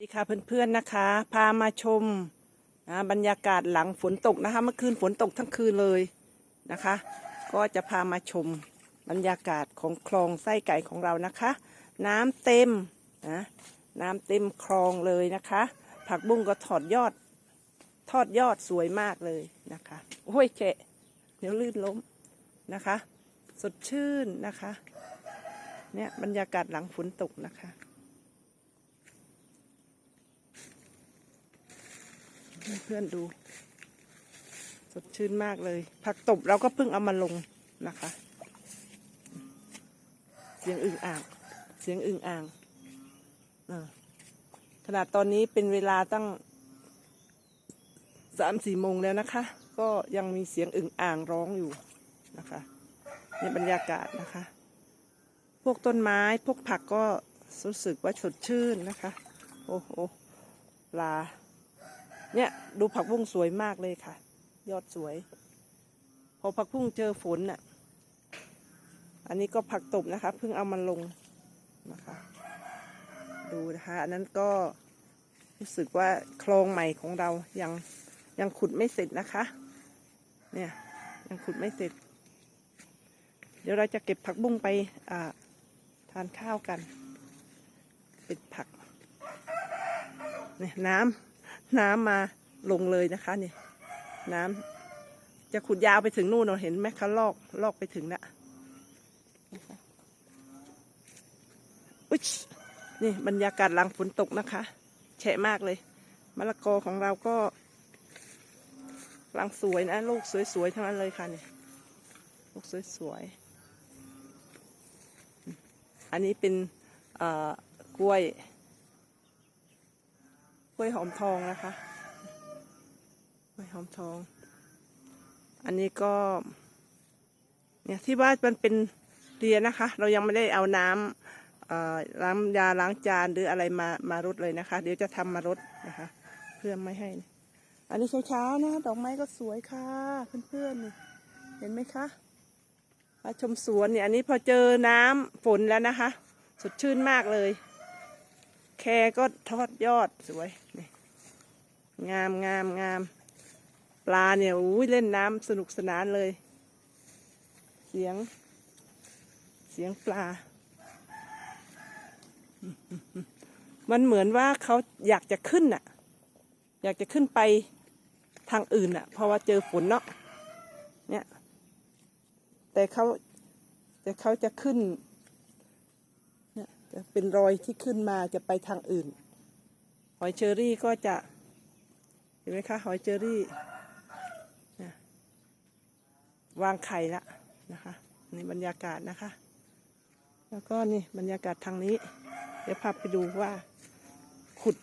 สวัสดีค่ะเพื่อนๆนะคะ พามาชมนะบรรยากาศหลังฝนตกนะคะเมื่อคืนฝนตกทั้งคืนเลยนะคะ ก็จะพามาชมบรรยากาศของคลองไส้ไก่ของเรานะคะ น้ำเต็มนะน้ำเต็มคลองเลยนะคะ ผักบุ้งก็ถอดยอด ทอดยอดสวยมากเลยนะคะโอ้ยเจ๊เดี๋ยวลื่นล้มนะคะ สดชื่นนะคะ เนี่ยบรรยากาศหลังฝนตกนะคะ เพื่อนดู สดชื่นมากเลย ผักตบเราก็เพิ่งเอามาลงนะคะ เสียงอึ่งอ่าง เสียงอึ่งอ่างขนาดตอนนี้เป็นเวลาตั้งสามสี่โมงแล้วนะคะ ก็ยังมีเสียงอึ่งอ่างร้องอยู่นะคะนี่บรรยากาศนะคะ พวกต้นไม้พวกผักก็รู้สึกว่าสดชื่นนะคะ โอ้โหปลา เนี่ยดูผักบุ้งสวยมากเลยค่ะ ยอดสวย พอผักบุ้งเจอฝนน่ะ อันนี้ก็ผักตบนะคะ เพิ่งเอามาลงนะคะ ดูนะคะ อันนั้นก็รู้สึกว่าคลองใหม่ของเรายังยังขุดไม่เสร็จนะคะ เนี่ยยังขุดไม่เสร็จ เดี๋ยวเราจะเก็บผักบุ้งไปอ่าทานข้าวกัน เป็นผักเนี่ยน้ำ น้ำมาลงเลยนะคะเนี่ยน้ำจะขุดยาวไปถึงนู่นเราเห็นไหมคะลอกลอกไปถึงนะนะอุ๊ยนี่บรรยากาศหลังฝนตกนะคะ แฉะมากเลยมะละกอของเราก็กำลังสวยนะลูกสวยๆทั้งนั้นเลยค่ะเนี่ยลูกสวยๆอันนี้เป็นกล้วย กล้วยหอมทองนะคะกล้วยหอมทอง อันนี้ก็ เนี่ยที่ว่ามันเป็นเรียนนะคะ เรายังไม่ได้เอาน้ำล้างยาล้างจานหรืออะไรมามารดเลยนะคะ เดี๋ยวจะทำมารดนะคะ เพื่อไม่ให้ อันนี้เช้าๆนะดอกไม้ก็สวยค่ะเพื่อนๆเห็นไหมคะมาชมสวนเนี่ยอันนี้พอเจอน้ำฝนแล้วนะคะ สดชื่นมากเลย แคก็ทอดยอดสวยนี่งามงามงามปลาเนี่ยอุ้ยเล่นน้ำสนุกสนานเลย เสียง เสียงปลา มันเหมือนว่าเขาอยากจะขึ้นน่ะ อยากจะขึ้นไปทางอื่นน่ะ เพราะว่าเจอฝนเนาะเนี่ย แต่เขาแต่เขาจะขึ้น เป็นรอยที่ขึ้นมาจะไปทางอื่น หอยเชอรี่ก็จะ เห็นไหมคะ หอยเชอรี่วางไข่ละนะคะนี่บรรยากาศนะคะ แล้วก็นี่บรรยากาศทางนี้ เดี๋ยวพาไปดูว่าขุด